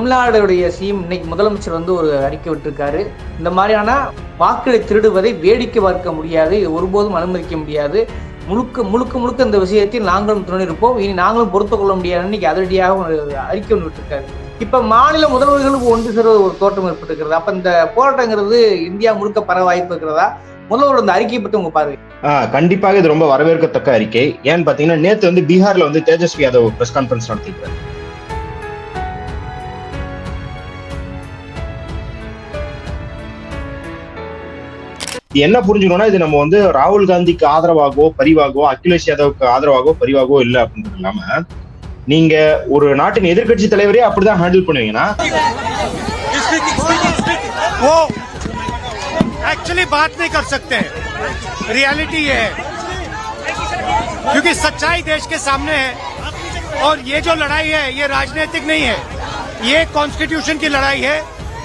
தமிழ்நாடுடைய CM இன்னைக்கு முதலமைச்சர் வந்து ஒரு அறிக்கை விட்டுருக்காரு. இந்த மாதிரியான வாக்களை திருடுவதை வேடிக்கை பார்க்க முடியாது. இது ஒருபோதும் அனுமதிக்க முடியாது. முழுக்க முழுக்க முழுக்க இந்த விஷயத்தில் நாங்களும் துணை இருப்போம் இனி நாங்களும் பொறுத்துக்கொள்ள முடியாது. இன்னைக்கு அதிரடியாக ஒரு அறிக்கை ஒன்று விட்டுருக்காரு. இப்ப மாநில முதல்வர்களுக்கு ஒன்று சேர ஒரு தோட்டம் ஏற்பட்டிருக்கிறது. அப்ப இந்த போராட்டங்கிறது இந்தியா முழுக்க பர வாய்ப்பு இருக்கிறதா? முதல்வர் இந்த அறிக்கையை பற்றி உங்க பார்வை? கண்டிப்பாக இது ரொம்ப வரவேற்கத்தக்க அறிக்கை. ஏன்னு பாத்தீங்கன்னா நேத்து வந்து பீகார்ல வந்து தேஜஸ்வி யாதவ் பிரஸ் கான்ஃபரன்ஸ் நடத்திக்கிறார் என்ன புரிஞ்சுக்கணும்னா இது நம்ம வந்து ராகுல் காந்திக்கு ஆதரவாகவோ பரிவாகவோ அகிலேஷ் யாதவுக்கு ஆதரவாகவோ பரிவாகவோ இல்ல அப்படின்றது இல்லாம நீங்க ஒரு நாட்டின் எதிர்க்கட்சி தலைவரே அப்படிதான் ஹேண்டில் பண்ணுவீங்கன்னா वो एक्चुअली बात नहीं कर सकते रियलिटी ये है क्योंकि सच्चाई देश के सामने है और ये जो लड़ाई है ये राजनीतिक नहीं है ये कॉन्स्टिट्यूशन की लड़ाई है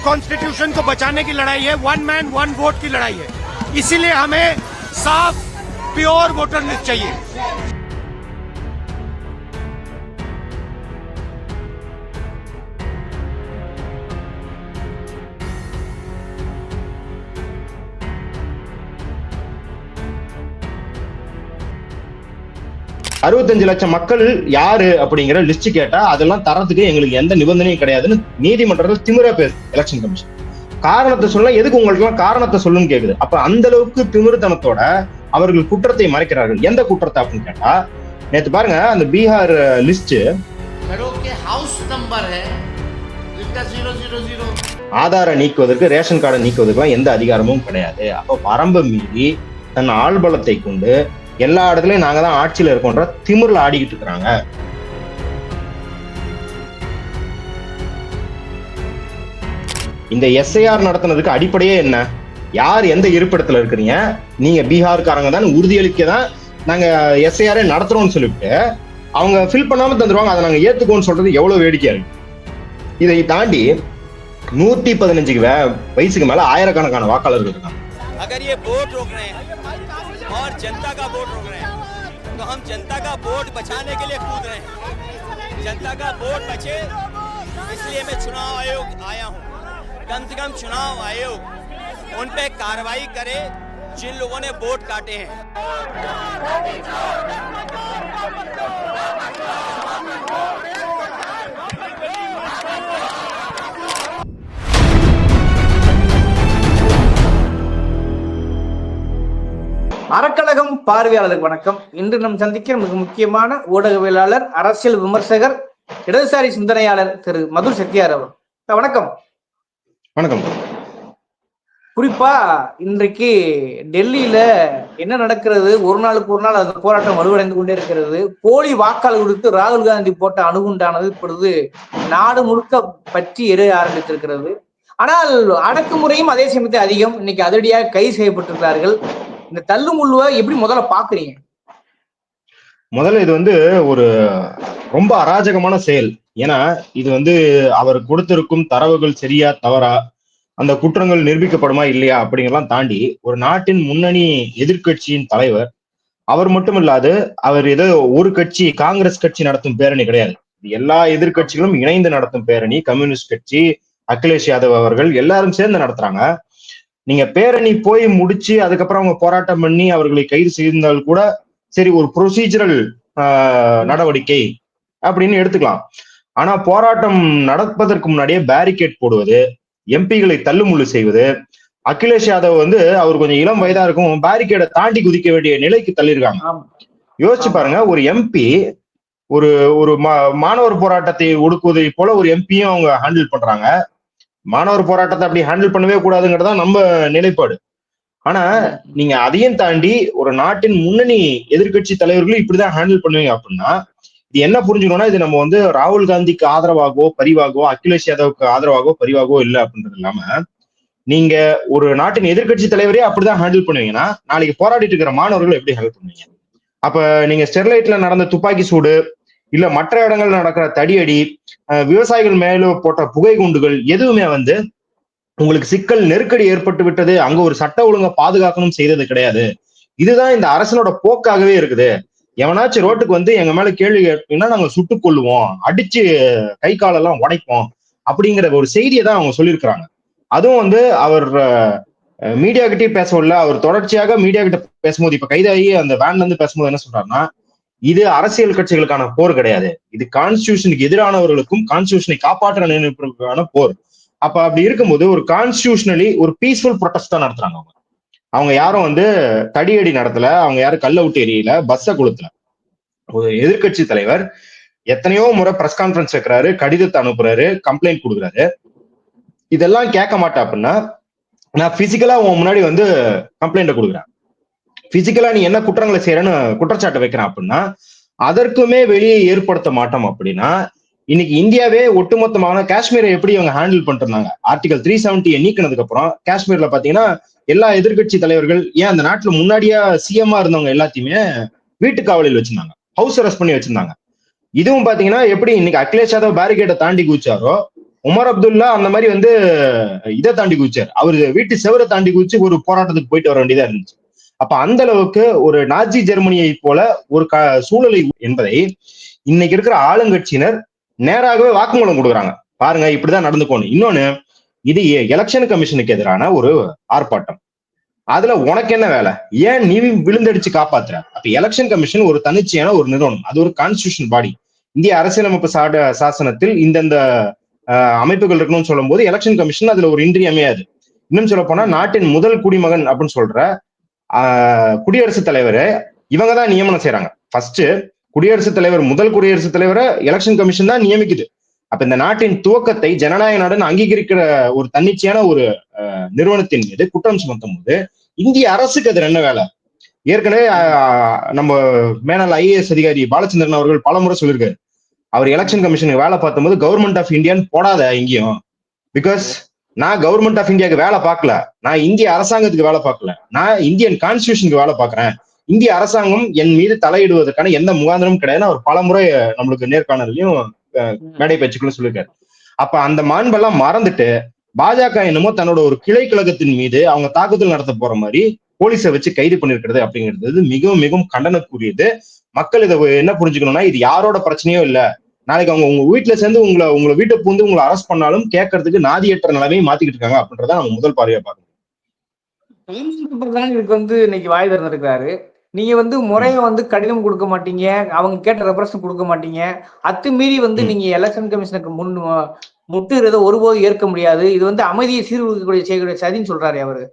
कॉन्स्टिट्यूशन को बचाने की लड़ाई है वन मैन वन वोट की लड़ाई है इसीलिए हमें साफ प्योर वोटर लिस्ट चाहिए அறுபத்தஞ்சு லட்சம் மக்கள் யாரு அப்படிங்கிற லிஸ்ட் கேட்டா அதெல்லாம் தரத்துக்கு எங்களுக்கு எந்த நிபந்தனையும் கிடையாதுன்னு நீதிமன்றத்தில் திமிரா பேசு எலெக்ஷன் கமிஷன் காரணத்தை சொல்ல எதுக்கு உங்களுக்கு காரணத்தை சொல்லுன்னு கேக்குது. அப்ப அந்த அளவுக்கு திமிர்த்தனத்தோட அவர்கள் குற்றத்தை மறைக்கிறார்கள். எந்த குற்றத்தை அப்படின்னு கேட்டா நேத்து பாருங்க அந்த பீகார் லிஸ்ட் ஆதார நீக்குவதற்கு ரேஷன் கார்டை நீக்குவதற்குலாம் எந்த அதிகாரமும் கிடையாது. அப்போ பரம்ப மீறி தன் ஆள்பலத்தை கொண்டு எல்லா இடத்துலயும் நாங்க தான் ஆட்சியில இருக்கோன்ற திமிரில் ஆடிக்கிட்டு இருக்கிறாங்க. இந்த எஸ்ஐஆர் நடத்துனதுக்கு அடிப்படையே என்ன யார் எந்த இருப்பிடத்துல இருக்கிறீங்க நீங்க பீகார்காரங்க தான் உறுதியளிக்க தான் நாங்க எஸ்ஐஆரே நடத்துறோம்னு சொல்லிட்டு அவங்க ஃபில் பண்ணாம தந்துருவாங்க அதை நாங்க ஏத்துக்கோன்னு சொல்றது எவ்வளவு வேடிக்கையா இருக்கு இதை தாண்டி நூத்தி பதினஞ்சுக்கு வே- வயசுக்கு மேல ஆயிரக்கணக்கான வாக்காளர்கள் இருக்காங்க अगर ये वोट रोक रहे हैं और जनता का वोट रोक रहे हैं तो हम जनता का वोट बचाने के लिए कूद रहे हैं जनता का वोट बचे इसलिए मैं चुनाव आयोग आया हूँ कम से कम चुनाव आयोग उन पे कार्रवाई करे जिन लोगों ने वोट काटे हैं அறக்கழகம் பார்வையாளருக்கு வணக்கம் இன்று நம் சந்திக்கிற மிக முக்கியமான ஊடகவியலாளர் அரசியல் விமர்சகர் இடதுசாரி சிந்தனையாளர் திரு மது செட்டியார் அவர் சார், வணக்கம் வணக்கம். குறிப்பா இன்றைக்கு டெல்லியில என்ன நடக்கிறது? ஒரு நாளுக்கு ஒரு நாள் அந்த போராட்டம் வலுவடைந்து கொண்டே இருக்கிறது. போலி வாக்காளர் கொடுத்து ராகுல் காந்தி போட்ட அணுகுண்டானது இப்பொழுது நாடு முழுக்க பற்றி எரிய ஆரம்பித்திருக்கிறது. ஆனால் அடக்குமுறையும் அதே சமயத்தில் அதிகம். இன்னைக்கு அதிரடியாக கைது செய்யப்பட்டிருக்கிறார்கள். இந்த தள்ளுமுள்ளுவை எப்படி முதல்ல பாக்குறீங்க முதல்ல இது வந்து ஒரு ரொம்ப அராஜகமான செயல். ஏன்னா இது வந்து அவர் கொடுத்திருக்கும் தரவுகள் சரியா தவறா அந்த குற்றங்கள் நிரூபிக்கப்படுமா இல்லையா அப்படிங்கலாம் தாண்டி ஒரு நாட்டின் முன்னணி எதிர்க்கட்சியின் தலைவர் அவர் மட்டும் இல்லாது அவர் ஏதோ ஒரு கட்சி காங்கிரஸ் கட்சி நடத்தும் பேரணி கிடையாது. எல்லா எதிர்க்கட்சிகளும் இணைந்து நடத்தும் பேரணி கம்யூனிஸ்ட் கட்சி அகிலேஷ் யாதவ் அவர்கள் எல்லாரும் சேர்ந்து நடத்துறாங்க. நீங்க பேரணி போய் முடிச்சு அதுக்கப்புறம் அவங்க போராட்டம் பண்ணி அவர்களை கைது செய்திருந்தால் கூட சரி ஒரு ப்ரொசீஜரல் நடவடிக்கை அப்படின்னு எடுத்துக்கலாம். ஆனா போராட்டம் நடப்பதற்கு முன்னாடியே பேரிகேட் போடுவது எம்பிகளை தள்ளுமுள்ளு செய்வது அகிலேஷ் யாதவ் வந்து அவர் கொஞ்சம் இளம் வயதா இருக்கும் பேரிகேடை தாண்டி குதிக்க வேண்டிய நிலைக்கு தள்ளியிருக்காங்க. யோசிச்சு பாருங்க ஒரு எம்பி ஒரு ஒரு மா- மாணவர் போராட்டத்தை ஒடுக்குவதை போல ஒரு எம்பியும் அவங்க ஹேண்டில் பண்றாங்க. மாணவர் போராட்டத்தை அப்படி ஹேண்டில் பண்ணவே கூடாதுங்கிறதா நம்ம நிலைப்பாடு. ஆனா நீங்க அதையும் தாண்டி ஒரு நாட்டின் முன்னணி எதிர்க்கட்சி தலைவர்களும் இப்படிதான் ஹேண்டில் பண்ணுவீங்க அப்படின்னா இது என்ன புரிஞ்சுக்கணும்னா இது நம்ம வந்து ராகுல் காந்திக்கு ஆதரவாகவோ பரிவாகவோ அகிலேஷ் யாதவுக்கு ஆதரவாகவோ பரிவாகவோ இல்லை அப்படின்றது இல்லாம நீங்க ஒரு நாட்டின் எதிர்க்கட்சி தலைவரே அப்படிதான் ஹேண்டில் பண்ணுவீங்கன்னா நாளைக்கு போராடிட்டு இருக்கிற மாணவர்கள் எப்படி ஹேண்டில் பண்ணுவீங்க? அப்ப நீங்க ஸ்டெர்லைட்ல நடந்த துப்பாக்கி சூடு இல்ல மற்ற இடங்கள்ல நடக்கிற தடியடி விவசாயிகள் மேல போட்ட புகை குண்டுகள் எதுவுமே வந்து உங்களுக்கு சிக்கல் நெருக்கடி ஏற்பட்டு விட்டது அங்க ஒரு சட்ட ஒழுங்கை பாதுகாக்கணும் செய்தது கிடையாது. இதுதான் இந்த அரசனோட போக்காகவே இருக்குது. எவனாச்சும் ரோட்டுக்கு வந்து எங்க மேல கேள்வி கேட்டீங்கன்னா நாங்க சுட்டுக் கொள்ளுவோம் அடிச்சு கை காலெல்லாம் உடைப்போம் அப்படிங்கிற ஒரு செய்தியை தான் அவங்க சொல்லியிருக்கிறாங்க. அதுவும் வந்து அவர் மீடியா கிட்டே பேசவில்ல அவர் தொடர்ச்சியாக மீடியா கிட்ட பேசும்போது இப்ப கைதாகி அந்த வேன்ல இருந்து பேசும்போது என்ன சொல்றாருன்னா இது அரசியல் கட்சிகளுக்கான போர் கிடையாது. இது கான்ஸ்டியூஷனுக்கு எதிரானவர்களுக்கும் கான்ஸ்டியூஷனை காப்பாற்ற நினைப்பதற்கான போர். அப்ப அப்படி இருக்கும்போது ஒரு கான்ஸ்டியூஷனலி ஒரு பீஸ்ஃபுல் ப்ரொடெஸ்ட் தான் நடத்துறாங்க அவங்க. அவங்க யாரும் வந்து தடியடி நடத்தல அவங்க யாரும் கல்ல விட்டு எரியல பஸ்ஸை கொளுத்தல. ஒரு எதிர்க்கட்சி தலைவர் எத்தனையோ முறை பிரஸ் கான்ஃபரன்ஸ் வைக்கிறாரு கடிதத்தை அனுப்புறாரு கம்ப்ளைண்ட் கொடுக்குறாரு. இதெல்லாம் கேட்க மாட்டேன் அப்படின்னா நான் பிசிக்கலா உன் முன்னாடி வந்து கம்ப்ளைண்ட்டை கொடுக்குறேன். பிசிக்கலா நீ என்ன குற்றங்களை செய்யறன்னு குற்றச்சாட்டை வைக்கிறேன் அப்படின்னா அதற்குமே வெளியே ஏற்படுத்த மாட்டோம் அப்படின்னா இன்னைக்கு இந்தியாவே ஒட்டுமொத்தமான காஷ்மீரை எப்படி அவங்க ஹேண்டில் பண்ணிட்டு இருந்தாங்க ஆர்டிகல் த்ரீ செவன்டியை நீக்கினதுக்கு அப்புறம் காஷ்மீர்ல பாத்தீங்கன்னா எல்லா எதிர்க்கட்சி தலைவர்கள் ஏன் அந்த நாட்டுல முன்னாடியா சிஎம்மா இருந்தவங்க எல்லாத்தையுமே வீட்டு காவலில் வச்சிருந்தாங்க. ஹவுஸ் அரெஸ்ட் பண்ணி வச்சிருந்தாங்க. இதுவும் பாத்தீங்கன்னா எப்படி இன்னைக்கு அகிலேஷ் யாதவ் பேரிகேட்டை தாண்டி குதிச்சாரோ உமர் அப்துல்லா அந்த மாதிரி வந்து இதை தாண்டி குதிச்சார். அவர் வீட்டு செவரை தாண்டி குதிச்சு ஒரு போராட்டத்துக்கு போயிட்டு வர வேண்டியதா இருந்துச்சு. அப்ப அந்த அளவுக்கு ஒரு நாஜி ஜெர்மனியை போல ஒரு க சூழலை என்பதை இன்னைக்கு இருக்கிற ஆளுங்கட்சியினர் நேராகவே வாக்குமூலம் கொடுக்குறாங்க. பாருங்க இப்படிதான் நடந்துக்கணும். இன்னொன்னு இது எலெக்ஷன் கமிஷனுக்கு எதிரான ஒரு ஆர்ப்பாட்டம். அதுல உனக்கு என்ன வேலை? ஏன் நீ விழுந்தடிச்சு காப்பாத்துற? அப்ப எலெக்ஷன் கமிஷன் ஒரு தனிச்சையான ஒரு நிறுவனம். அது ஒரு கான்ஸ்டியூஷன் பாடி இந்திய அரசியலமைப்பு சாட சாசனத்தில் இந்தந்த அமைப்புகள் இருக்கணும்னு சொல்லும் போது எலெக்ஷன் கமிஷன் அதுல ஒரு இன்றியமையாது இன்னும் சொல்ல போனா நாட்டின் முதல் குடிமகன் அப்படின்னு சொல்ற குடியரசுத் தலைவரை இவங்க தான் நியமனம் செய்யறாங்க ஃபர்ஸ்ட் குடியரசுத் தலைவர் முதல் குடியரசுத் தலைவரை எலெக்ஷன் கமிஷன் தான் நியமிக்குது. அப்ப இந்த நாட்டின் துவக்கத்தை ஜனநாயக நாடுன்னு அங்கீகரிக்கிற ஒரு தன்னிச்சையான ஒரு நிறுவனத்தின் மீது குற்றம் சுமத்தும் போது இந்திய அரசுக்கு அது என்ன வேலை? ஏற்கனவே நம்ம மேனாள் ஐஏஎஸ் அதிகாரி பாலச்சந்திரன் அவர்கள் பலமுறை சொல்லியிருக்காரு. அவர் எலெக்ஷன் கமிஷனுக்கு வேலை பார்த்தும்போது கவர்மெண்ட் ஆஃப் இந்தியான்னு போடாத எங்கேயும் பிகாஸ் நான் கவர்மெண்ட் ஆஃப் இந்தியாவுக்கு வேலை பார்க்கல. நான் இந்திய அரசாங்கத்துக்கு வேலை பார்க்கல. நான் இந்தியன் கான்ஸ்டியூஷனுக்கு வேலை பார்க்குறேன். இந்திய அரசாங்கம் என் மீது தலையிடுவதற்கான எந்த முகாந்திரமும் கிடையாது. அவர் பலமுறை நம்மளுக்கு நேர்காணலையும் மேடை பேச்சுக்களும் சொல்லியிருக்காரு. அப்ப அந்த மாண்பெல்லாம் மறந்துட்டு பாஜக என்னமோ தன்னோட ஒரு கிளை கழகத்தின் மீது அவங்க தாக்குதல் நடத்த போற மாதிரி போலீஸை வச்சு கைது பண்ணிருக்கிறது அப்படிங்கிறது மிகவும் மிகவும் கண்டனக்குரியது. மக்கள் இதை என்ன புரிஞ்சுக்கணும்னா இது யாரோட பிரச்சனையோ இல்ல. நாளைக்கு அவங்க உங்க வீட்டுல சேர்ந்து உங்களை உங்களை வீட்டை பூந்து உங்களை அரெஸ்ட் பண்ணாலும் கேட்கறதுக்கு நாதியற்ற நிலைமையை மாத்திக்கிட்டு இருக்காங்க அப்படின்றத நம்ம முதல் பார்வையா பார்க்கணும். இதுக்கு வந்து இன்னைக்கு வாய் திறந்திருக்கிறாரு நீங்க வந்து முறையை வந்து கடிதம் கொடுக்க மாட்டீங்க அவங்க கேட்ட ரெப்ரசன் கொடுக்க மாட்டீங்க. அத்துமீறி வந்து நீங்க எலெக்ஷன் கமிஷனுக்கு முன் முட்டுறதை ஒருபோதும் ஏற்க முடியாது. இது வந்து அமைதியை சீர்குலைக்கக்கூடிய செய்யக்கூடிய சதின்னு சொல்றாரு அவரு.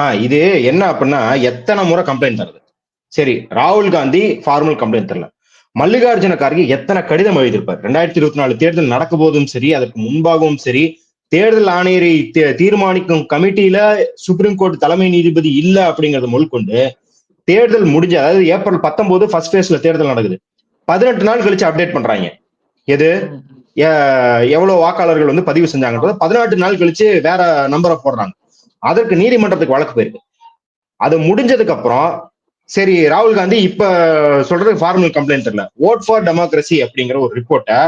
ஆஹ் இது என்ன அப்படின்னா எத்தனை முறை கம்ப்ளைண்ட் தருது? சரி ராகுல் காந்தி ஃபார்மல் கம்ப்ளைண்ட் தரல. மல்லிகார்ஜுன கார்கே எத்தனை கடிதம் எழுதியிருப்பார்? ரெண்டாயிரத்தி இருபத்தி நாலு தேர்தல் நடக்க போதும் சரி அதற்கு முன்பாகவும் சரி தேர்தல் ஆணையரை தீர்மானிக்கும் கமிட்டியில சுப்ரீம் கோர்ட் தலைமை நீதிபதி இல்ல அப்படிங்கறத முழுக்கொண்டு தேர்தல் முடிஞ்ச அதாவது ஏப்ரல் பத்தொன்பது ஃபர்ஸ்ட் ஃபேஸ்ல தேர்தல் நடக்குது. பதினெட்டு நாள் கழிச்சு அப்டேட் பண்றாங்க. எது? எவ்வளவு வாக்காளர்கள் வந்து பதிவு செஞ்சாங்கன்றது பதினெட்டு நாள் கழிச்சு வேற நம்பரை போடுறாங்க. அதற்கு நீதிமன்றத்துக்கு வழக்கு போயிருக்கு. அது முடிஞ்சதுக்கு அப்புறம் சரி ராகுல் காந்தி இப்ப சொல்றது ஃபார்மல் கம்ப்ளைண்ட் தெரியல. ஓட் ஃபார் டெமோக்ரஸி அப்படிங்கிற ஒரு ரிப்போர்ட்டை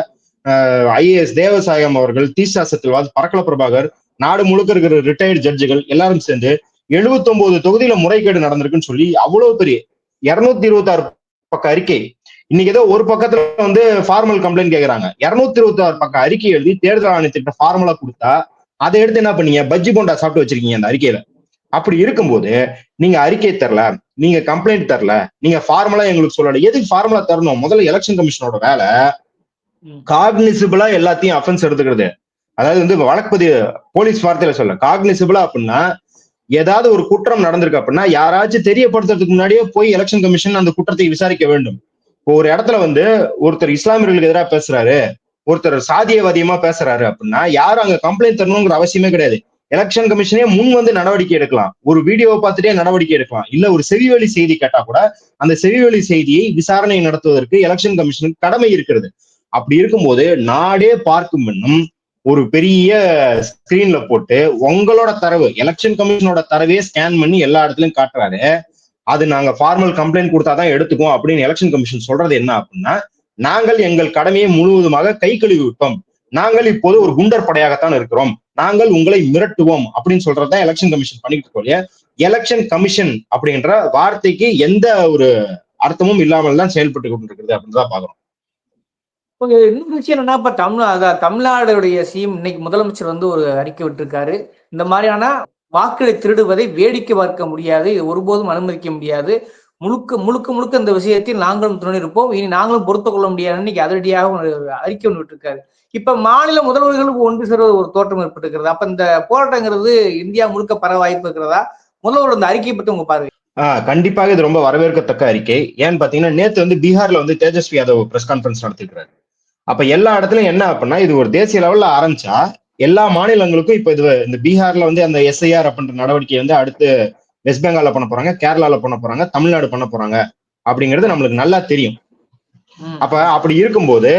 ஐஏஎஸ் தேவசாயம் அவர்கள் தீஷா சத்தில்வாத் பரக்கல பிரபாகர் நாடு முழுக்க இருக்கிற ரிட்டையர்டு ஜட்ஜுகள் எல்லாரும் சேர்ந்து எழுபத்தி ஒன்பது தொகுதியில முறைகேடு நடந்திருக்குன்னு சொல்லி அவ்வளவு பெரிய இருநூத்தி இருபத்தி ஆறு பக்க அறிக்கை. இன்னைக்கு ஏதோ ஒரு பக்கத்துல வந்து ஃபார்மல் கம்ப்ளைண்ட் கேக்குறாங்க. இருநூத்தி இருபத்தி ஆறு பக்கம் அறிக்கை எழுதி தேர்தல் ஆணையத்திட்ட ஃபார்மலா கொடுத்தா அதை எடுத்து என்ன பண்ணீங்க? பஜ்ஜி போண்டா சாப்பிட்டு வச்சிருக்கீங்க அந்த அறிக்கையில. அப்படி இருக்கும்போது நீங்க அறிக்கை தரல நீங்க கம்ப்ளைண்ட் தரல நீங்க ஃபார்மலா எங்களுக்கு சொல்லல. எதுக்கு ஃபார்மலா தரணும்? முதல்ல எலெக்ஷன் கமிஷனோட வேலை. காக்னிசிபிளா எல்லாத்தையும் அஃபென்ஸ் எடுத்துக்கிறது. அதாவது வந்து வழக்குப்பதிவு போலீஸ் வார்த்தையில சொல்ல காக்னிசிபிளா அப்படின்னா ஏதாவது ஒரு குற்றம் நடந்திருக்கு அப்படின்னா யாராச்சும் தெரியப்படுத்துறதுக்கு முன்னாடியே போய் எலெக்ஷன் கமிஷன் அந்த குற்றத்தை விசாரிக்க வேண்டும். ஒரு இடத்துல வந்து ஒருத்தர் இஸ்லாமியர்களுக்கு எதிராக பேசுறாரு ஒருத்தர் சாதியவாதியமா பேசுறாரு அப்படின்னா யாரும் அங்க கம்ப்ளைண்ட் தரணுங்கிற அவசியமே கிடையாது. எலெக்ஷன் கமிஷனே முன் வந்து நடவடிக்கை எடுக்கலாம். ஒரு வீடியோவை பார்த்துட்டே நடவடிக்கை எடுக்கலாம். இல்ல ஒரு செவிவழி செய்தி கேட்டா கூட அந்த செவிவழி செய்தியை விசாரணை நடத்துவதற்கு எலெக்ஷன் கமிஷனுக்கு கடமை இருக்கிறது. அப்படி இருக்கும்போது நாடே பார்க்கும் இன்னும் ஒரு பெரிய ஸ்கிரீன்ல போட்டு உங்களோட தரவு எலெக்ஷன் கமிஷனோட தரவே ஸ்கேன் பண்ணி எல்லா இடத்துலயும் காட்டுறாரு. அது நாங்க ஃபார்மல் கம்ப்ளைண்ட் கொடுத்தாதான் எடுத்துக்குவோம் அப்படின்னு எலெக்ஷன் கமிஷன் சொல்றது என்ன அப்படின்னா நாங்கள் எங்கள் கடமையை முழுவதுமாக கை கழுவி விட்டோம். நாங்கள் இப்போது ஒரு குண்டர் படையாகத்தான் இருக்கிறோம். நாங்கள் உங்களை மிரட்டுவோம் அப்படின்னு சொல்றதுதான் எலெக்ஷன் கமிஷன் பண்ணிக்கிட்டு இருக்கோம் எலெக்ஷன் கமிஷன் அப்படின்ற வார்த்தைக்கு எந்த ஒரு அர்த்தமும் இல்லாமல் தான் செயல்பட்டு கொண்டிருக்கிறது அப்படின்னு தான் பாக்குறோம் இன்னொரு விஷயம் என்னன்னா இப்ப தமிழ் அதான் தமிழ்நாடுடைய சிஎம் இன்னைக்கு முதலமைச்சர் வந்து ஒரு அறிக்கை விட்டிருக்காரு. இந்த மாதிரியான வாக்குகளை திருடுவதை வேடிக்கை பார்க்க முடியாது இது ஒருபோதும் அனுமதிக்க முடியாது. முழுக்க முழுக்க முழுக்க இந்த விஷயத்தில் நாங்களும் துணையிருப்போம் இனி நாங்களும் பொறுத்து கொள்ள முடியாது இன்னைக்கு அதிரடியாக ஒரு அறிக்கை ஒன்று விட்டுருக்காரு. இப்ப மாநில முதல்வர்களுக்கு ஒன்று சேர்வது ஒரு தோற்றம் ஏற்பட்டிருக்கிறது? அப்ப இந்த போராட்டங்கிறது இந்தியா முழுக்க பர வாய்ப்பு இருக்கிறதா? முதல்வர் இந்த அறிக்கையை பற்றி உங்க பாருங்க ஆஹ் கண்டிப்பாக இது ரொம்ப வரவேற்கத்தக்க அறிக்கை. ஏன்னு பாத்தீங்கன்னா நேத்து வந்து பீகார்ல வந்து தேஜஸ்வி யாதவ் பிரஸ் கான்ஃபரன்ஸ் நடத்திருக்கிறாரு. அப்ப எல்லா இடத்துலயும் என்ன அப்படின்னா இது ஒரு தேசிய லெவல்ல ஆரம்பிச்சா எல்லா மாநிலங்களுக்கும் இப்ப இது இந்த பீகார்ல வந்து அந்த எஸ்ஐஆர் அப்படின்ற நடவடிக்கை வந்து அடுத்து வெஸ்ட் பெங்கால்ல பண்ண போறாங்க கேரளால பண்ண போறாங்க தமிழ்நாடு பண்ண போறாங்க அப்படிங்கிறது நம்மளுக்கு நல்லா தெரியும். அப்ப அப்படி இருக்கும்போது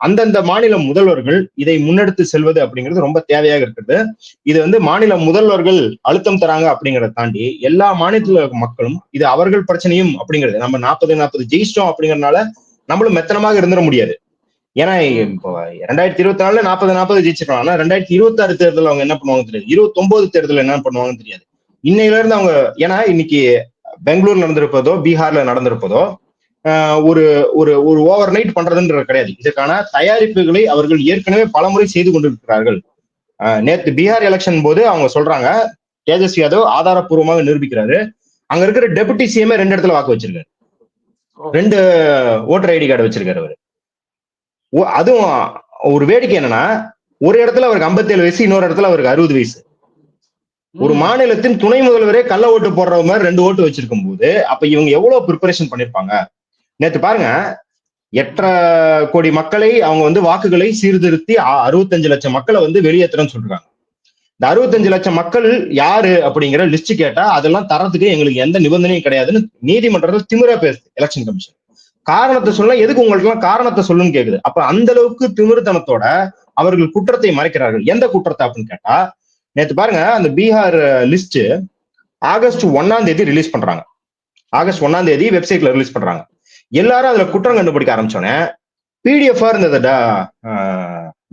அந்தந்த மாநில முதல்வர்கள் இதை முன்னெடுத்து செல்வது அப்படிங்கிறது ரொம்ப தேவையாக இருக்குது இது வந்து மாநில முதல்வர்கள் அழுத்தம் தராங்க அப்படிங்கறத தாண்டி எல்லா மாநில மக்களும் இது அவர்கள் பிரச்சனையும் அப்படிங்கிறது. நம்ம நாற்பது நாற்பது ஜெயிச்சிட்டோம் அப்படிங்கறதுனால நம்மளும் மெத்தனமாக இருந்துட முடியாது. ஏன்னா இப்போ ரெண்டாயிரத்தி இருபத்தி நாலுல நாற்பது நாற்பது ஜெயிச்சிருக்காங்க ஆனா ரெண்டாயிரத்தி இருபத்தி ஆறு தேர்தல் அவங்க என்ன பண்ணுவாங்க தெரியாது. இருபத்தி ஒன்பது தேர்தல் என்ன பண்ணுவாங்கன்னு தெரியாது. இன்னையில இருந்து அவங்க ஏன்னா இன்னைக்கு பெங்களூர் நடந்திருப்பதோ பீகார்ல நடந்திருப்பதோ ஒரு ஒரு ஒரு ஓவர் நைட் பண்றதுன்றது கிடையாது. இதற்கான தயாரிப்புகளை அவர்கள் ஏற்கனவே பலமுறை செய்து கொண்டிருக்கிறார்கள். நேத்து பீகார் எலெக்ஷன் போது அவங்க சொல்றாங்க தேஜஸ்வி யாதவ் ஆதாரப்பூர்வமாக நிரூபிக்கிறாரு. அங்க இருக்கிற டெபுட்டி சிஎம் ரெண்டு இடத்துல வாக்கு வச்சிருக்காரு. ரெண்டு ஓட்டர் ஐடி கார்டு வச்சிருக்காரு அவரு. அதுவும் ஒரு வேடிக்கை என்னன்னா ஒரு இடத்துல அவருக்கு 57 வயசு இன்னொரு இடத்துல அவருக்கு அறுபது வயசு. ஒரு மாநிலத்தின் துணை முதல்வரே கள்ள ஓட்டு போடுற மாதிரி ரெண்டு ஓட்டு வச்சிருக்கும் போது அப்ப இவங்க எவ்வளவு ப்ரிப்பரேஷன் பண்ணிருப்பாங்க? நேத்து பாருங்க எட்டரை கோடி மக்களை அவங்க வந்து வாக்குகளை சீர்திருத்தி அறுபத்தஞ்சு லட்சம் மக்களை வந்து வெளியேற்றுறேன்னு சொல்றாங்க. இந்த அறுபத்தஞ்சு லட்சம் மக்கள் யாரு அப்படிங்கிற லிஸ்ட் கேட்டா அதெல்லாம் தரத்துக்கு எங்களுக்கு எந்த நிபந்தனையும் கிடையாதுன்னு நீதிமன்றத்தில் திமிரா பேசுது எலெக்ஷன் கமிஷன் காரணத்தை சொல்ல எதுக்கு உங்களுக்கு எல்லாம் காரணத்தை சொல்லுன்னு கேக்குது. அப்ப அந்த அளவுக்கு திமிருத்தனத்தோட அவர்கள் குற்றத்தை மறைக்கிறார்கள். எந்த குற்றத்தை அப்படின்னு கேட்டா நேத்து பாருங்க அந்த பீகார் லிஸ்ட் ஆகஸ்ட் ஒன்னாம் தேதி ரிலீஸ் பண்றாங்க. ஆகஸ்ட் ஒன்னாம் தேதி வெப்சைட்ல ரிலீஸ் பண்றாங்க. எல்லாரும் அதுல குற்றம் கண்டுபிடிக்க ஆரம்பிச்சோன்னே பிடிஎஃப் இருந்ததை டா-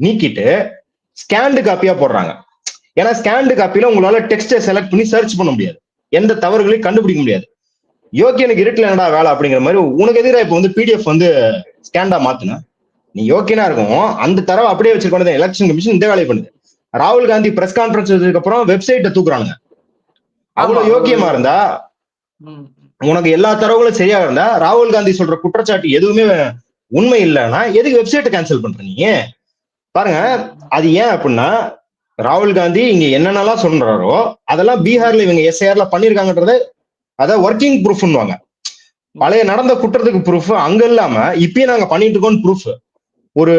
நீக்கிட்டு ஸ்கேண்டு காப்பியா போடுறாங்க. ஏன்னா ஸ்கேண்டு காப்பியில உங்களால டெக்ஸ்டை செலக்ட் பண்ணி சர்ச் பண்ண முடியாது. எந்த தவறுகளையும் கண்டுபிடிக்க முடியாது. யோக்கியனுக்கு இருட்டில் என்னடா வேலை அப்படிங்கிற மாதிரி உனக்கு எதிராக இப்போ வந்து பிடிஎஃப் வந்து ஸ்கேண்டா மாத்துன. நீ யோக்கியனா இருக்கும். அந்த தரவை அப்படியே வச்சிருக்கோம் எலெக்ஷன் கமிஷன் இந்த வேலையை பண்ணுது. ராகுல் காந்தி பிரஸ் கான்ஃபரன்ஸ் வச்சதுக்கு அப்புறம் வெப்சைட்டை தூக்குறாங்க அவ்வளவு. யோக்கியமா இருந்தா. உனக்கு எல்லா தரவுகளும் சரியா இருந்தா ராகுல் காந்தி சொல்ற குற்றச்சாட்டு எதுவுமே உண்மை இல்லைன்னா எதுக்கு வெப்சைட்டை கேன்சல் பண்ற நீ? பாருங்க அது ஏன் அப்படின்னா ராகுல் காந்தி இங்க என்னென்னலாம் சொல்றாரோ அதெல்லாம் பீகார்ல இவங்க எஸ்ஐஆர்ல பண்ணிருக்காங்கன்றத அத ஒர்க்கிங் ப்ரூஃப்னுவாங்க பழைய நடந்த குற்றத்துக்கு ப்ரூஃப் அங்க இல்லாம இப்பயும் நாங்க பண்ணிட்டு இருக்கோம் ப்ரூஃப் ஒரு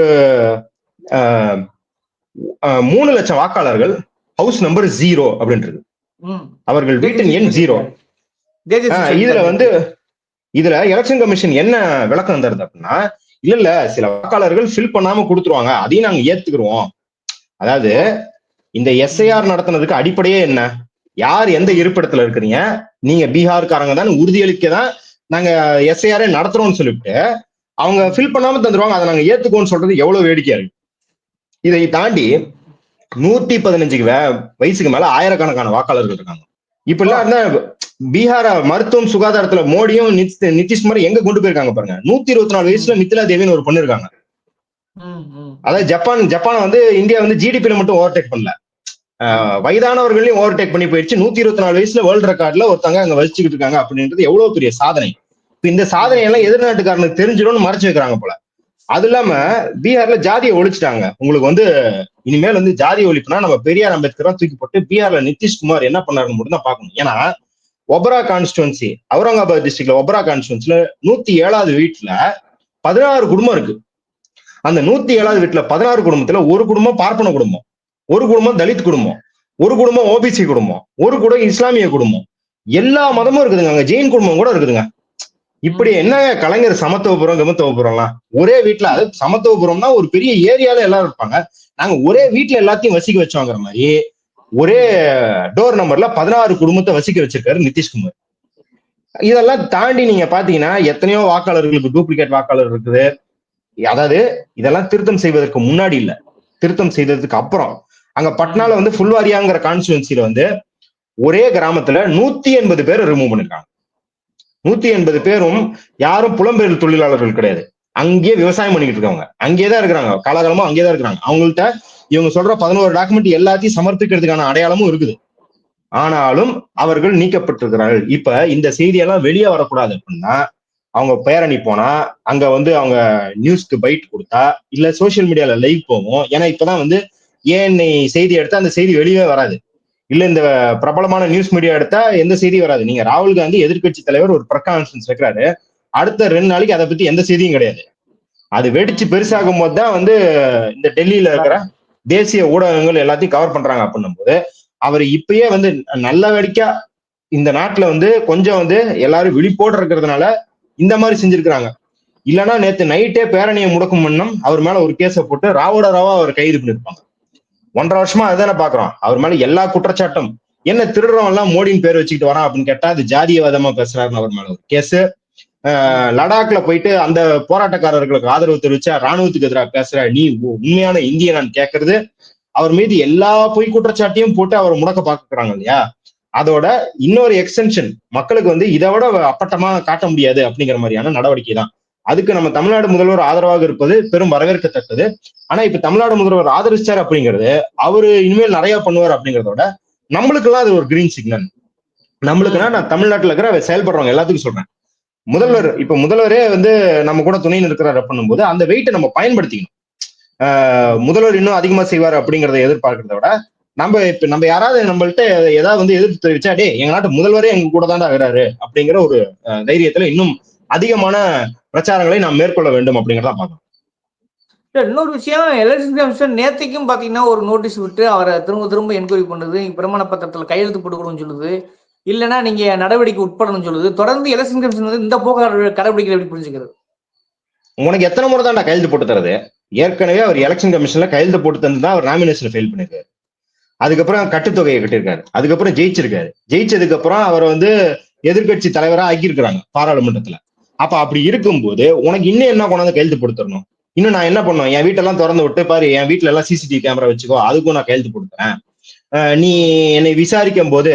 மூணு லட்சம் வாக்காளர்கள் ஹவுஸ் நம்பர் ஜீரோ அப்படின்றது. அவர்கள் வீட்டின் எண் ஜீரோ. இதுல வந்து இதுல எலெக்ஷன் கமிஷன் என்ன விளக்கம் தருது அப்படின்னா இல்ல இல்ல சில வாக்காளர்கள் ஃபில் பண்ணாம கொடுத்துருவாங்க. அதையும் நாங்க ஏத்துக்கிறோம் அதாவது இந்த எஸ்ஐஆர் நடத்துனதுக்கு அடிப்படையே என்ன? யார் எந்த இருப்பிடத்துல இருக்கிறீங்க? நீங்க பீகார்காரங்க தான் உறுதியளிக்க தான் நாங்க எஸ்ஐஆரே நடத்துறோம்னு சொல்லிட்டு அவங்க ஃபில் பண்ணாம தந்துருவாங்க. அதை நாங்க ஏத்துக்கோன்னு சொல்றது எவ்வளவு வேடிக்கையா இருக்கு. இதை தாண்டி நூத்தி பதினஞ்சுக்கு வயசுக்கு மேல ஆயிரக்கணக்கான வாக்காளர்கள் இருக்காங்க. இப்ப எல்லாம் இருந்தா பீகார மருத்துவம் சுகாதாரத்துல மோடியும் நித்- நிதிஷ்குமார் எங்க கொண்டு போயிருக்காங்க பாருங்க. நூத்தி இருபத்தி நாலு வயசுல மித்திலா தேவின்னு ஒரு பொண்ணு இருக்காங்க. அதாவது ஜப்பான் ஜப்பான் வந்து இந்தியா வந்து ஜிடிபில மட்டும் ஓவர்டேக் பண்ணல. வயதானவர்களையும் ஓவர்டேக் பண்ணி போயிடுச்சு நூத்தி இருபத்தி நாலு வயசுல வேர்ல்டு ரெக்கார்ட்ல ஒருத்தங்க அங்க வச்சுக்கிட்டு இருக்காங்க அப்படின்றது எவ்வளவு பெரிய சாதனை. இப்ப இந்த சாதனை எல்லாம் எதிர்நாட்டுக்காரனுக்கு தெரிஞ்சிடும்னு மறைச்சு வைக்கிறாங்க போல. அது இல்லாம பீகார்ல ஜாதியை ஒழிச்சிட்டாங்க. உங்களுக்கு வந்து இனிமேல் வந்து ஜாதி ஒழிப்புனா நம்ம பெரியார் அம்பேத்கர் தூக்கி போட்டு பீகார்ல நிதிஷ்குமார் என்ன பண்ணாருன்னு மட்டும் தான் பார்க்கணும். ஏன்னா ஒபரா கான்ஸ்டுவன்சி அவுரங்காபாத் டிஸ்ட்ரிக்ட்ல ஒபரா கான்ஸ்டுவன்சில நூத்தி ஏழாவது வீட்டுல பதினாறு குடும்பம் இருக்கு. அந்த நூத்தி ஏழாவது வீட்டுல பதினாறு குடும்பத்துல ஒரு குடும்பம் பார்ப்பன குடும்பம். ஒரு குடும்பம் தலித் குடும்பம் ஒரு குடும்பம் ஓபிசி குடும்பம் ஒரு குடும்பம் இஸ்லாமிய குடும்பம். எல்லா மதமும் இருக்குதுங்க அங்க. ஜெயின் குடும்பம் கூட இருக்குதுங்க. இப்படி என்ன கலைஞர் சமத்துவபுரம் கமத்துவபுரம்லாம்? ஒரே வீட்டுல அது சமத்துவபுரம்னா ஒரு பெரிய ஏரியால எல்லாரும் இருப்பாங்க. நாங்க ஒரே வீட்டுல எல்லாத்தையும் வசிக்க வச்சோங்கிற மாதிரி ஒரே டோர் நம்பர்ல பதினாறு குடும்பத்தை வசிக்க வச்சிருக்காரு நிதிஷ்குமார் இதெல்லாம் தாண்டி நீங்க பாத்தீங்கன்னா எத்தனையோ வாக்காளர்களுக்கு டூப்ளிகேட் வாக்காளர் இருக்குது. அதாவது இதெல்லாம் திருத்தம் செய்வதற்கு முன்னாடி இல்ல. திருத்தம் செய்ததுக்கு அப்புறம் அங்க பட்னால வந்து ஃபுல்வாரியாங்கிற கான்ஸ்டுவன்சில வந்து ஒரே கிராமத்துல நூத்தி எண்பது பேர் ரிமூவ் பண்ணிருக்காங்க. நூத்தி எண்பது பேரும் யாரும் புலம்பெயர் தொழிலாளர்கள் கிடையாது. அங்கேயே விவசாயம் பண்ணிக்கிட்டு இருக்கவங்க. அங்கேயே தான் இருக்கிறாங்க. காலகாலமா அங்கேயேதான் இருக்கிறாங்க. அவங்கள்ட்ட இவங்க சொல்ற பதினோரு டாக்குமெண்ட் எல்லாத்தையும் சமர்ப்பிக்கிறதுக்கான அடையாளமும் இருக்குது. ஆனாலும் அவர்கள் நீக்கப்பட்டிருக்கிறார்கள். இப்ப இந்த செய்தியெல்லாம் வெளியே வரக்கூடாது அப்படின்னா அவங்க பேரணி போனா அங்க வந்து அவங்க நியூஸ்க்கு பைட் கொடுத்தா இல்ல சோஷியல் மீடியால லைவ் போகும். ஏன்னா இப்பதான் வந்து ஏஎன்ஐ செய்தி எடுத்தா அந்த செய்தி வெளியே வராது? இல்ல இந்த பிரபலமான நியூஸ் மீடியா எடுத்தா எந்த செய்தி வராது? நீங்க ராகுல் காந்தி எதிர்க்கட்சி தலைவர் ஒரு ப்ரெஸ் கான்ஃபரன்ஸ் வைக்கிறாரு. அடுத்த ரெண்டு நாளைக்கு அதை பத்தி எந்த செய்தியும் கிடையாது. அது வெடிச்சு பெருசாகும் போது தான் வந்து இந்த டெல்லியில இருக்கிற தேசிய ஊடகங்கள் எல்லாத்தையும் கவர் பண்றாங்க அப்படின்னும் போது அவர் இப்பயே வந்து நல்ல வேடிக்கா இந்த நாட்டுல வந்து கொஞ்சம் வந்து எல்லாரும் விழிப்போடு இருக்கிறதுனால இந்த மாதிரி செஞ்சிருக்கிறாங்க. இல்லைன்னா நேத்து நைட்டே பேரணியை முடக்கும் முன்னம் அவர் மேல ஒரு கேஸை போட்டு ராவோட ராவா அவர் கைது பண்ணிருப்பாங்க. ஒன்றரை வருஷமா அதுதானே பாக்குறோம். அவர் மேல எல்லா குற்றச்சாட்டும் என்ன திருடுறவன் எல்லாம் மோடின்னு பேர் வச்சுக்கிட்டு வரான் அப்படின்னு கேட்டா அது ஜாதியவாதமா பேசுறாருன்னு அவர் மேல ஒரு கேஸ் லடாக்ல போயிட்டு அந்த போராட்டக்காரர்களுக்கு ஆதரவு தெரிவிச்சா ராணுவத்துக்கு எதிராக பேசுற நீ உ- உண்மையான நான் கேட்கறது அவர் மீது எல்லா பொய் குற்றச்சாட்டையும் போட்டு அவர் முடக்க பாக்குறாங்க இல்லையா? அதோட இன்னொரு எக்ஸ்டென்ஷன் மக்களுக்கு வந்து இதை விட அப்பட்டமா காட்ட முடியாது அப்படிங்கிற மாதிரியான நடவடிக்கை தான் அதுக்கு நம்ம தமிழ்நாடு முதல்வர் ஆதரவாக இருப்பது பெரும் வரவேற்கத்தக்கது. ஆனா இப்ப தமிழ்நாடு முதல்வர் ஆதரிச்சார் அப்படிங்கிறது அவரு இனிமேல் நிறைய பண்ணுவார் அப்படிங்கறதோட நம்மளுக்கெல்லாம் அது ஒரு கிரீன் சிக்னல் நம்மளுக்குன்னா நான் தமிழ்நாட்டுல இருக்கிற செயல்படுறவங்க எல்லாத்துக்கும் சொல்றேன். முதல்வர் இப்ப முதல்வரே வந்து நம்ம கூட துணை இருக்கிறார் பண்ணும்போது அந்த வெயிட்டை நம்ம பயன்படுத்திக்கணும். முதல்வர் இன்னும் அதிகமா செய்வார் அப்படிங்கறத எதிர்பார்க்கறத விட நம்ம இப்ப நம்ம யாராவது நம்மள்ட்ட ஏதாவது வந்து எதிர்ப்பு தெரிவிச்சா டே எங்க நாட்டு முதல்வரே எங்க கூட தான் இருக்கிறாரு அப்படிங்கிற ஒரு தைரியத்துல இன்னும் அதிகமான பிரச்சாரங்களை நாம் மேற்கொள்ள வேண்டும் அப்படிங்கறத பார்க்கணும். இல்ல, இன்னொரு விஷயம் எலெக்ஷன் கமிஷன் நேத்தைக்கும் பாத்தீங்கன்னா ஒரு நோட்டீஸ் விட்டு அவரை திரும்ப திரும்ப என்கொயரி பண்ணுது. பிரமாண பத்திரத்துல கையெழுத்து போட்டுக்கணும்னு சொல்லுது. இல்லைன்னா நீங்க நடவடிக்கை உட்படணும்னு சொல்லுது. தொடர்ந்து எலெக்ஷன் கமிஷன் வந்து இந்த போக்கு கடைபிடிக்கிற எப்படி புரிஞ்சுக்கிறது? உனக்கு எத்தனை முறை தான்டா கையெழுத்து போட்டு தரது? ஏற்கனவே அவர் எலெக்ஷன் கமிஷன்ல கையெழுத்து போட்டு தந்து தான் அவர் நாமினேஷன் ஃபெயில் பண்ணிருக்காரு. அதுக்கப்புறம் கட்டுத்தொகையை கட்டியிருக்காரு. அதுக்கப்புறம் ஜெயிச்சிருக்காரு. ஜெயிச்சதுக்கு அப்புறம் அவர் வந்து எதிர்க்கட்சி தலைவரா ஆக்கியிருக்கிறாங்க பாராளுமன்றத்துல. அப்ப அப்படி இருக்கும்போது உனக்கு இன்னும் என்ன கொண்டாந்து கையெழுத்து கொடுத்துடணும் இன்னும் நான் என்ன பண்ணுவேன்? என் வீட்டெல்லாம் திறந்து விட்டு பாரு என் வீட்டுல எல்லாம் சிசிடிவி கேமரா வச்சுக்கோ அதுக்கும் நான் கையெழுத்து போட்டுறேன் நீ என்னை விசாரிக்கும் போது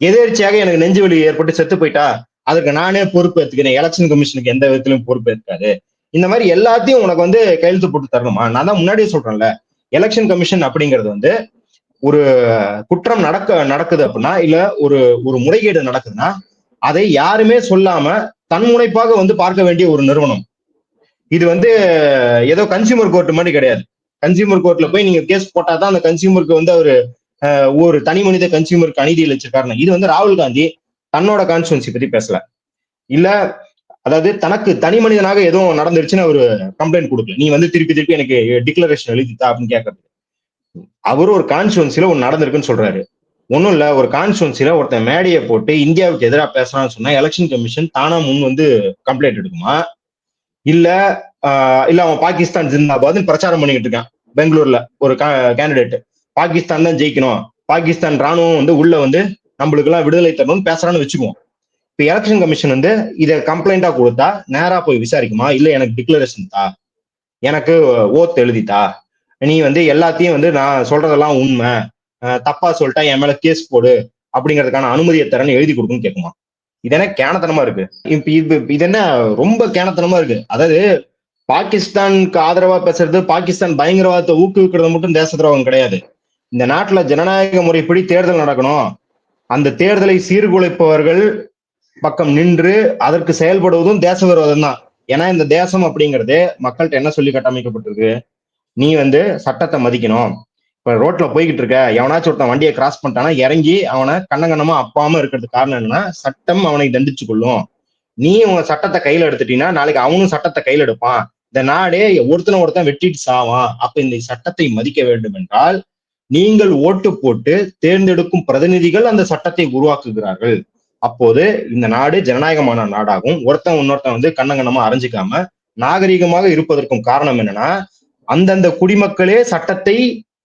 எதேர்ச்சியாக எனக்கு நெஞ்சு வலி ஏற்பட்டு செத்து போயிட்டா? அதுக்கு நானே பொறுப்பு ஏற்றுக்கிறேன் எலெக்ஷன் கமிஷனுக்கு எந்த விதத்திலும் பொறுப்பு ஏற்காது. இந்த மாதிரி எல்லாத்தையும் உனக்கு வந்து கையெழுத்து போட்டு தரணுமா? நான் தான் முன்னாடியே சொல்றேன்ல. எலெக்ஷன் கமிஷன் அப்படிங்கிறது வந்து ஒரு குற்றம் நடக்க நடக்குது அப்படின்னா இல்ல ஒரு ஒரு முறைகேடு நடக்குதுன்னா அதை யாருமே சொல்லாம தன்முனைப்பாக வந்து பார்க்க வேண்டிய ஒரு நிறுவனம். இது வந்து ஏதோ கன்சியூமர் கோர்ட் மாதிரி கிடையாது. கன்சியூமர் கோர்ட்ல போய் நீங்க கேஸ் போட்டா தான் அந்த கன்சியூமருக்கு வந்து அவரு ஒரு தனி மனித கன்சியூமருக்கு அநீதி இழைச்சிருக்காருன்னு இது வந்து ராகுல் காந்தி தன்னோட கான்ஸ்டுவன்சி பத்தி பேசல. இல்ல அதாவது தனக்கு தனி மனிதனாக எதுவும் நடந்துருச்சுன்னு அவரு கம்ப்ளைண்ட் கொடுக்கல. நீ வந்து திருப்பி திருப்பி எனக்கு டிக்ளரேஷன் எழுதித்தா அப்படின்னு கேட்கறது அவரு ஒரு கான்ஸ்டுவன்சில ஒன்று நடந்திருக்குன்னு சொல்றாரு. ஒன்றும் இல்லை ஒரு கான்ஸ்டுவன்சியில் ஒருத்தன் மேடையை போட்டு இந்தியாவுக்கு எதிராக பேசுறான்னு சொன்னால் எலெக்ஷன் கமிஷன் தானா முன் வந்து கம்ப்ளைண்ட் எடுக்குமா? இல்லை இல்லை அவன் பாகிஸ்தான் ஜிந்தாபாத்னு பிரச்சாரம் பண்ணிக்கிட்டு இருக்கான் பெங்களூர்ல ஒரு கேண்டிடேட் பாகிஸ்தான் தான் ஜெயிக்கணும். பாகிஸ்தான் ராணுவம் வந்து உள்ள வந்து நம்மளுக்கு எல்லாம் விடுதலை தரணும்னு பேசுறான்னு வச்சுக்குவோம். இப்ப எலெக்ஷன் கமிஷன் வந்து இதை கம்ப்ளைண்டா கொடுத்தா நேரா போய் விசாரிக்குமா? இல்ல எனக்கு டிக்ளரேஷன் தா? எனக்கு ஓத் எழுதித்தா? நீ வந்து எல்லாத்தையும் வந்து நான் சொல்றதெல்லாம் உண்மை. தப்பா சொல்லிட்டா என் மேல கேஸ் போடு அப்படிங்கிறதுக்கான அனுமதியை தரேன்னு எழுதி கொடுக்குன்னு கேட்குமா? இது என்ன கேனத்தனமா இருக்கு? இப்ப இது இது என்ன ரொம்ப கேனத்தனமா இருக்கு? அதாவது பாகிஸ்தானுக்கு ஆதரவா பேசுறது பாகிஸ்தான் பயங்கரவாதத்தை ஊக்குவிக்கிறது மட்டும் தேச துரோகம் கிடையாது. இந்த நாட்டுல ஜனநாயக முறைப்படி தேர்தல் நடக்கணும். அந்த தேர்தலை சீர்குலைப்பவர்கள் பக்கம் நின்று அதற்கு செயல்படுவதும் தேச விரோதம் தான். ஏன்னா இந்த தேசம் அப்படிங்கிறது மக்கள்கிட்ட என்ன சொல்லி கட்டமைக்கப்பட்டிருக்கு? நீ வந்து சட்டத்தை மதிக்கணும். இப்போ ரோட்ல போய்கிட்டு இருக்க எவனாச்சும் ஒருத்தன் வண்டியை கிராஸ் பண்ணிட்டானா இறங்கி அவனை கண்ணங்கண்ணமா அப்பாம இருக்கிறதுக்கு காரணம் என்னன்னா சட்டம் அவனை தண்டிச்சு கொள்ளும் நீ உன் சட்டத்தை கையில எடுத்துட்டீங்கன்னா நாளைக்கு அவனும் சட்டத்தை கையில எடுப்பான். இந்த நாடே ஒருத்தனை ஒருத்தன் வெட்டிட்டு சாவான். அப்ப இந்த சட்டத்தை மதிக்க வேண்டும் என்றால் நீங்கள் ஓட்டு போட்டு தேர்ந்தெடுக்கும் பிரதிநிதிகள் அந்த சட்டத்தை உருவாக்குகிறார்கள். அப்போது இந்த நாடு ஜனநாயகமான நாடாகும். ஒருத்தன் இன்னொருத்தன் வந்து கண்ணங்கண்ணமா அரைஞ்சிக்காம நாகரிகமாக இருப்பதற்கும் காரணம் என்னன்னா அந்தந்த குடிமக்களே சட்டத்தை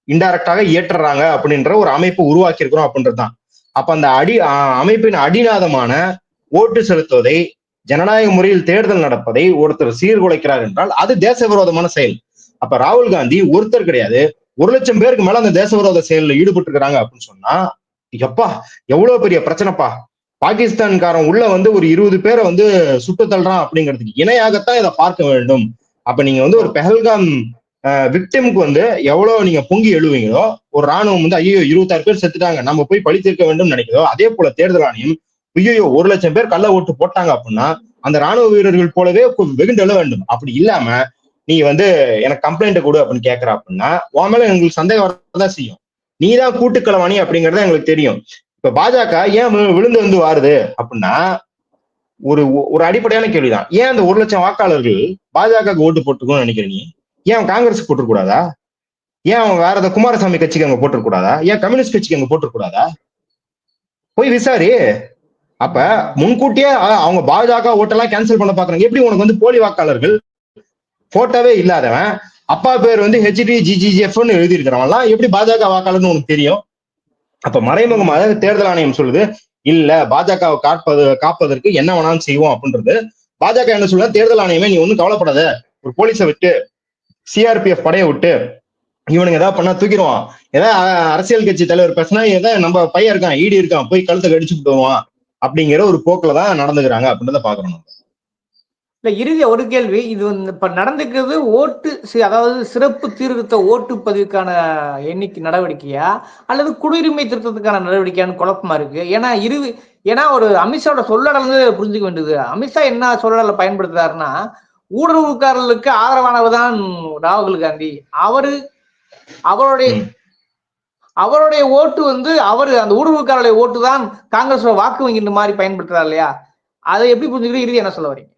இன்டைரக்டாக இயற்றுறாங்க அப்படின்ற ஒரு அமைப்பு உருவாக்கி இருக்கிறோம் அப்படின்றதுதான். அப்ப அந்த அடி அமைப்பின் அடிநாதமான ஓட்டு செலுத்துவதை ஜனநாயக முறையில் தேர்தல் நடப்பதை ஒருத்தர் சீர்குலைக்கிறார் என்றால் அது தேச விரோதமான செயல். அப்ப ராகுல் காந்தி ஒருத்தர் கிடையாது. ஒரு லட்சம் பேருக்கு மேல அந்த தேச விரோத செயலில் ஈடுபட்டு இருக்கிறாங்க அப்படின்னு சொன்னா எப்பா எவ்வளவு பெரிய பிரச்சனைப்பா. பாகிஸ்தான்காரன் உள்ள வந்து ஒரு இருபது பேரை வந்து சுட்டு தள்ளுறான் அப்படிங்கிறதுக்கு இணையாகத்தான் இதை பார்க்க வேண்டும். அப்ப நீங்க வந்து ஒரு பெஹல்காம் விக்டிமுக்கு வந்து எவ்வளவு நீங்க பொங்கி எழுவீங்களோ ஒரு ராணுவம் வந்து ஐயோ இருபத்தாறு பேர் செத்துட்டாங்க. நம்ம போய் பழி தீர்க்க வேண்டும் நினைக்கிறதோ அதே போல தேர்தல் ஆணையம் ஐயோ ஒரு லட்சம் பேர் கள்ள ஓட்டு போட்டாங்க அப்படின்னா அந்த ராணுவ வீரர்கள் போலவே கு- வெகுண்டு வேண்டும். அப்படி இல்லாம நீ வந்து எனக்கு கம்ப்ளைண்ட் கொடு அப்படின்னு கேக்குற அப்படின்னா உன் மேல எங்களுக்கு சந்தேகம் வரதான் செய்யும். நீ தான் கூட்டுக்களவாணி அப்படிங்கறது எங்களுக்கு தெரியும். இப்ப பாஜக ஏன் விழுந்து வந்து வாருது அப்படின்னா ஒரு ஒரு அடிப்படையான கேள்விதான். ஏன் அந்த ஒரு லட்சம் வாக்காளர்கள் பாஜக ஓட்டு போட்டுக்கணும்னு நினைக்கிற நீ? ஏன் காங்கிரஸ் போட்டுக்கூடாதா ஏன் அவங்க வேற ஏதாவது குமாரசாமி கட்சிக்கு அங்க போட்டுக்கூடாதா ஏன் கம்யூனிஸ்ட் கட்சிக்கு அங்க போட்டுக்கூடாதா போய் விசாரி. அப்ப முன்கூட்டியே அவங்க பாஜக ஓட்டெல்லாம் கேன்சல் பண்ண பாக்குறாங்க. எப்படி உனக்கு வந்து போலி வாக்காளர்கள் போட்டோவே இல்லாதவன் அப்பா பேர் வந்து ஹெச்டி ஜிஜிஎஃப்னு எழுதி இருக்கிறவன்லாம் எப்படி பாஜக வாக்காளர்னு உனக்கு தெரியும்? அப்ப மறைமுகமாக தேர்தல் ஆணையம் சொல்லுது இல்ல பாஜகவை காப்பது காப்பதற்கு என்ன வேணாலும் செய்வோம் அப்படின்றது. பாஜக என்ன சொல்ல தேர்தல் ஆணையமே நீ ஒன்றும் கவலைப்படாத. ஒரு போலீஸை விட்டு சிஆர்பிஎஃப் படையை விட்டு இவனுங்க ஏதாவது பண்ணா தூக்கிடுவான். ஏதாவது அரசியல் கட்சி தலைவர் பேசினா ஏதாவது நம்ம பையன் இருக்கான் ஈடி இருக்கான் போய் கழுத்தை கடிச்சு விடுவான் அப்படிங்கிற ஒரு போக்குல தான் நடந்துக்கிறாங்க அப்படின்றத பாக்குறோம் நம்ம. இல்ல இறுதி ஒரு கேள்வி. இது வந்து இப்ப நடந்துக்கிறது ஓட்டு அதாவது சிறப்பு சீர்திருத்த ஓட்டு பதிவுக்கான எண்ணிக்கை நடவடிக்கையா? அல்லது குடியுரிமை திருத்தத்துக்கான நடவடிக்கையான்னு குழப்பமா இருக்கு? ஏன்னா இரு ஏன்னா ஒரு அமித்ஷாவோட சொல்லடல் வந்து புரிஞ்சுக்க வேண்டியது. அமித்ஷா என்ன சொல்லடலை பயன்படுத்துறாருன்னா ஊடுருவுக்காரர்களுக்கு ஆதரவானவர்தான் ராகுல் காந்தி. அவரு அவருடைய. அவருடைய ஓட்டு வந்து அவர் அந்த ஊடுருவுக்காரருடைய ஓட்டு தான் காங்கிரஸ் வாக்கு வங்கி இந்த மாதிரி பயன்படுத்துறாரு இல்லையா? அதை எப்படி புரிஞ்சுக்கிட்டு இறுதி என்ன சொல்ல வரீங்க?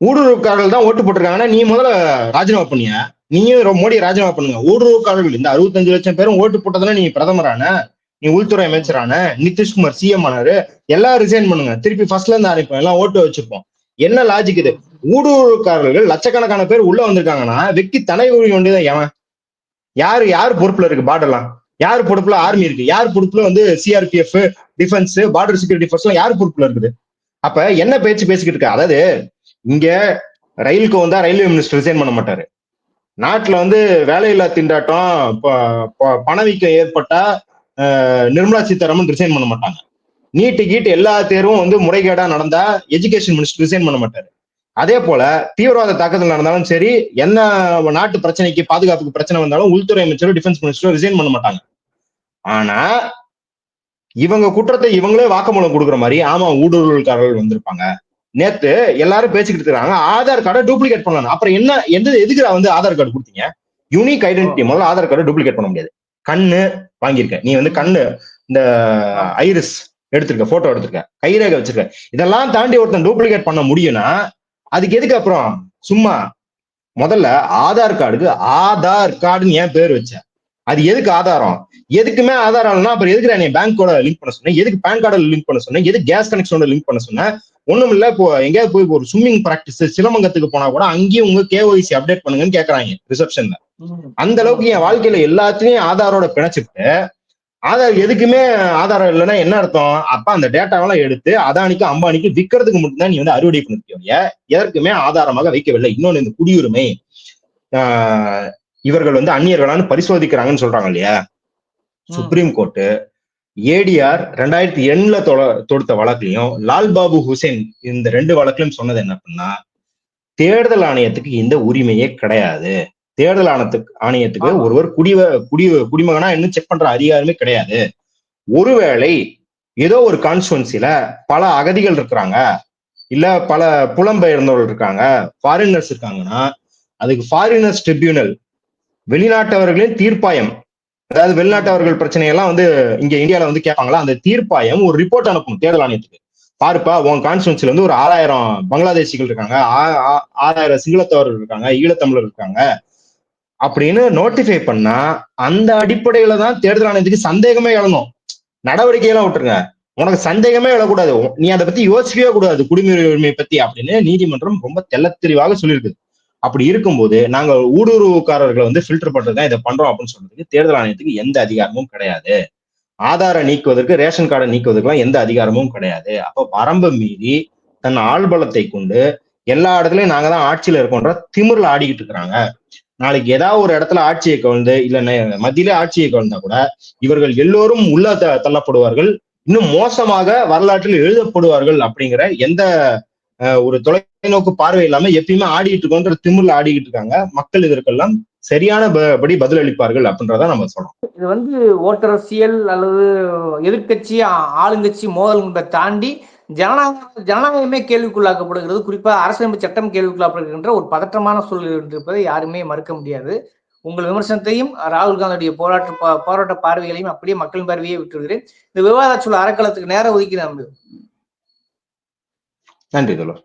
ஊடுருவக்காரர்கள் தான் ஓட்டு போட்டிருக்காங்கன்னா நீ முதல்ல ராஜினாமா பண்ணிய? நீயும் மோடி ராஜினாமா பண்ணுங்க. ஊடுருவக்காரர்கள் இந்த அறுபத்தஞ்சு லட்சம் பேரும் ஓட்டு போட்டதுல நீ பிரதமரான நீ உள்துறை அமைச்சரான நிதிஷ்குமார் சிஎம் ஆனாரு எல்லாம் ரிசைன் பண்ணுங்க. திருப்பி ஃபர்ஸ்ட்ல இருந்து ஆரம்பிப்போம். எல்லாம் ஓட்டு வச்சிருப்போம் என்ன லாஜிக் இது? ஊடுருவக்காரர்கள் லட்சக்கணக்கான பேர் உள்ள வந்திருக்காங்கன்னா வெக்கி தலை உரிய வேண்டியதான் எவன் யாரு யார் பொறுப்புல இருக்கு பார்டர்லாம் யார் பொறுப்புல ஆர்மி இருக்கு? யார் பொறுப்புல வந்து CRPF defence border security force யார் பொறுப்புல இருக்குது? அப்ப என்ன பேச்சு பேசிக்கிட்டு இருக்கா? அதாவது இங்க ரயிலுக்கு வந்தா ரயில்வே மினிஸ்டர் ரிசைன் பண்ண மாட்டாரு. நாட்டுல வந்து வேலையில்லா திண்டாட்டம் பணவீக்கம் ஏற்பட்டா நிர்மலா சீதாராமன் ரிசைன் பண்ண மாட்டாங்க. நீட்டு கீட்டு எல்லா தேர்வும் வந்து முறைகேடா நடந்தா எஜுகேஷன் மினிஸ்டர் ரிசைன் பண்ண மாட்டாரு. அதே போல தீவிரவாத தாக்குதல் நடந்தாலும் சரி என்ன நாட்டு பிரச்சனைக்கு பாதுகாப்புக்கு பிரச்சனை வந்தாலும் உள்துறை அமைச்சரும் டிஃபென்ஸ் மினிஸ்டரும் ரிசைன் பண்ண மாட்டாங்க. ஆனா இவங்க குற்றத்தை இவங்களே வாக்குமூலம் கொடுக்குற மாதிரி ஆமா ஊடுருவல்காரர்கள் வந்திருப்பாங்க. நேத்து எல்லாரும் பேசிக்கிட்டு இருக்காங்க ஆதார் கார்டை டூப்ளிகேட் பண்ணலாம் அப்புறம் என்ன எந்த எதுக்கு வந்து ஆதார் கார்டு கொடுத்தீங்க? யூனிக் ஐடென்டிட்டி முதல்ல ஆதார் கார்டை டூப்ளிகேட் பண்ண முடியாது. கண்ணு வாங்கியிருக்க நீ வந்து கண்ணு இந்த ஐரிஸ் எடுத்திருக்க போட்டோ எடுத்திருக்க கைரேகை வச்சிருக்க. இதெல்லாம் தாண்டி ஒருத்தன் டூப்ளிகேட் பண்ண முடியும்னா அதுக்கு எதுக்கு அப்புறம்? சும்மா முதல்ல ஆதார் கார்டுக்கு ஆதார் கார்டுன்னு ஏன் பேர் வச்ச. அது எதுக்கு ஆதாரம்? எதுக்குமே ஆதாரம் இல்லைன்னா அப்புறம் எதுக்கு நீ பேங்கோட லிங்க் பண்ண சொன்னேன் எதுக்கு பேன் கார்டை லிங்க் பண்ண சொன்னேன் எதுக்கு கேஸ் கனெக்ஷனோட லிங்க் பண்ண சொன்னேன் ஒண்ணும் இல்ல இப்போ எங்கேயாவது போய் ஒரு ஸ்விம்மிங் பிராக்டிஸ் சிலமங்கத்துக்கு போனா கூட அங்கேயும் உங்க கேஒய்சி அப்டேட் பண்ணுங்கன்னு கேக்குறாங்க ரிசப்ஷன்ல அந்த அளவுக்கு என் வாழ்க்கையில எல்லாத்தையும் ஆதாரோட பிணைச்சிட்டு ஆதார் எதுக்குமே ஆதாரம் இல்லைன்னா என்ன அர்த்தம்? அப்ப அந்த டேட்டாவெல்லாம் எடுத்து அதானிக்கு அம்பானிக்கு விற்கிறதுக்கு மட்டும்தான் நீ வந்து அறுவடை பண்ணிருக்கீங்க எதற்குமே ஆதாரமாக வைக்கவில்லை. இன்னொன்னு இந்த குடியுரிமை. இவர்கள் வந்து அந்நியர்களான்னு பரிசோதிக்கிறாங்கன்னு சொல்றாங்க இல்லையா? சுப்ரீம் கோர்ட்டு ஏடிஆர் ரெண்டாயிரத்தி எண்ணுல தொடுத்த வழக்குலையும் லால் பாபு ஹுசேன் இந்த ரெண்டு வழக்குலையும் சொன்னது என்ன அப்படின்னா தேர்தல் ஆணையத்துக்கு இந்த உரிமையே கிடையாது. தேர்தல் ஆணையத்துக்கு ஆணையத்துக்கு. ஒருவர் குடிவ குடி குடிமகனா இன்னும் செக் பண்ற அதிகாரமே கிடையாது. ஒருவேளை ஏதோ ஒரு கான்ஸ்டுவன்சில பல அகதிகள் இருக்கிறாங்க. இல்ல பல புலம்பெயர்ந்தவர்கள் இருக்காங்க. ஃபாரினர்ஸ் இருக்காங்கன்னா அதுக்கு ஃபாரினர்ஸ் ட்ரிபியூனல் வெளிநாட்டவர்களின் தீர்ப்பாயம். அதாவது வெளிநாட்டவர்கள் பிரச்சனையெல்லாம் வந்து இங்க இந்தியால வந்து கேட்பாங்களா? அந்த தீர்ப்பாயம் ஒரு ரிப்போர்ட் அனுப்பணும் தேர்தல் ஆணையத்துக்கு. பாருப்பா உன் கான்ஸ்டுவன்சில வந்து ஒரு ஆறாயிரம் பங்களாதேசிகள் இருக்காங்க. ஆறாயிரம் சிங்களத்தவர்கள் இருக்காங்க ஈழத்தமிழர் இருக்காங்க. அப்படின்னு நோட்டிஃபை பண்ணா அந்த அடிப்படையில தான் தேர்தல் ஆணையத்துக்கு சந்தேகமே எழணும் நடவடிக்கையெல்லாம் விட்டுருங்க. உனக்கு சந்தேகமே எழக்கூடாது நீ அதை பத்தி யோசிக்கவே கூடாது. குடிமையுரிமை உரிமை பத்தி அப்படின்னு நீதிமன்றம் ரொம்ப தெல்ல தெளிவாக சொல்லியிருக்குது அப்படி இருக்கும்போது நாங்க ஊடுருவுக்காரர்களை வந்து ஃபில்டர் பண்றதுதான் இதை பண்றோம் அப்படின்னு சொல்றதுக்கு தேர்தல் ஆணையத்துக்கு எந்த அதிகாரமும் கிடையாது. ஆதாரை நீக்குவதற்கு ரேஷன் கார்டை நீக்குவதற்கெல்லாம் எந்த அதிகாரமும் கிடையாது. அப்ப வரம்பு மீறி தன் ஆள்பலத்தை கொண்டு எல்லா இடத்துலயும் நாங்க தான் ஆட்சியில இருக்கோன்ற திமிரில் ஆடிக்கிட்டு இருக்கிறாங்க. நாளைக்கு ஏதாவது ஒரு இடத்துல ஆட்சியை கவிழ்ந்து இல்ல மத்தியில ஆட்சியை கவிழ்ந்தா கூட இவர்கள் எல்லோரும் உள்ள த- தள்ளப்படுவார்கள். இன்னும் மோசமாக வரலாற்றில் எழுதப்படுவார்கள் அப்படிங்கிற எந்த ஒரு தொலைநோக்கு பார்வை இல்லாம எப்பயுமே ஆடிட்டு இருக்கோன்ற திமிர்ல ஆடிக்கிட்டு இருக்காங்க. மக்கள் இதற்கெல்லாம் சரியான ப- படி பதிலளிப்பார்கள் அப்படின்றத நம்ம சொல்லணும். இது வந்து ஓட்டரசியல் அல்லது எதிர்க்கட்சி ஆ- ஆளுங்கட்சி மோதல்களை தாண்டி ஜனநாயகம் ஜனநாயகமே கேள்விக்குள்ளாக்கப்படுகிறது. குறிப்பாக அரசியலமைப்பு சட்டம் கேள்விக்குள்ளாக்கப்படுகின்ற ஒரு பதற்றமான சூழல் இருப்பதை யாருமே மறுக்க முடியாது. உங்கள் விமர்சனத்தையும் ராகுல் காந்தியுடைய போராட்ட போராட்ட பார்வைகளையும் அப்படியே மக்களின் பார்வையை விட்டுருகிறேன் இந்த விவாத சூழல் அறக்களத்துக்கு நேரம் ஒதுக்கி நம்ம நன்றி தோழர்.